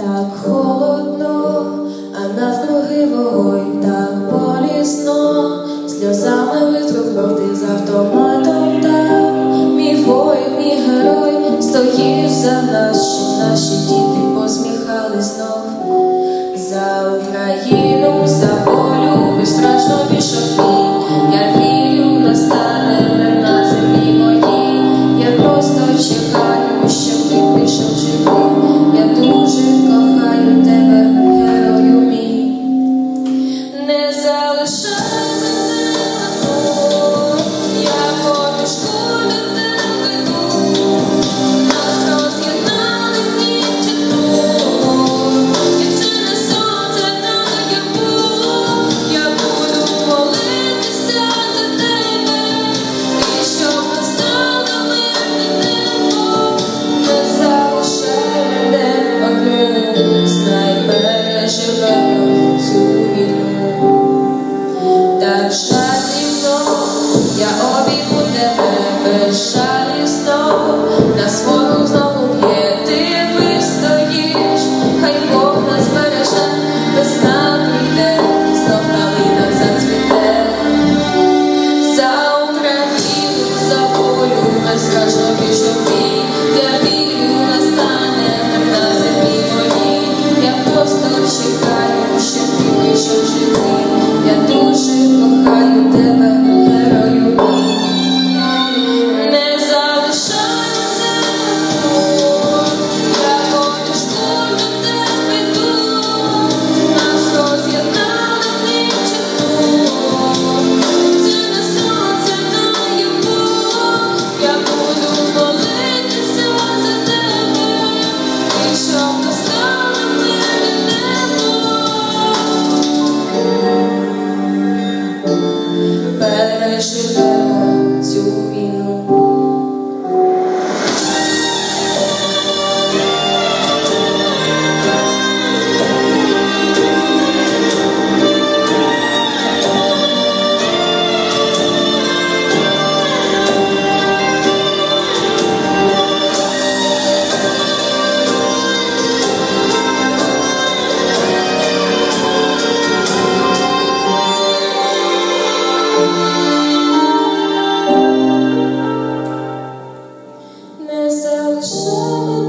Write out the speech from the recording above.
так холодно, а навкруги вогонь так болісно, сльозами витру ти з автоматом так, мій воїн, мій герой, стоїш за наші наші діти. she died. Shabbat.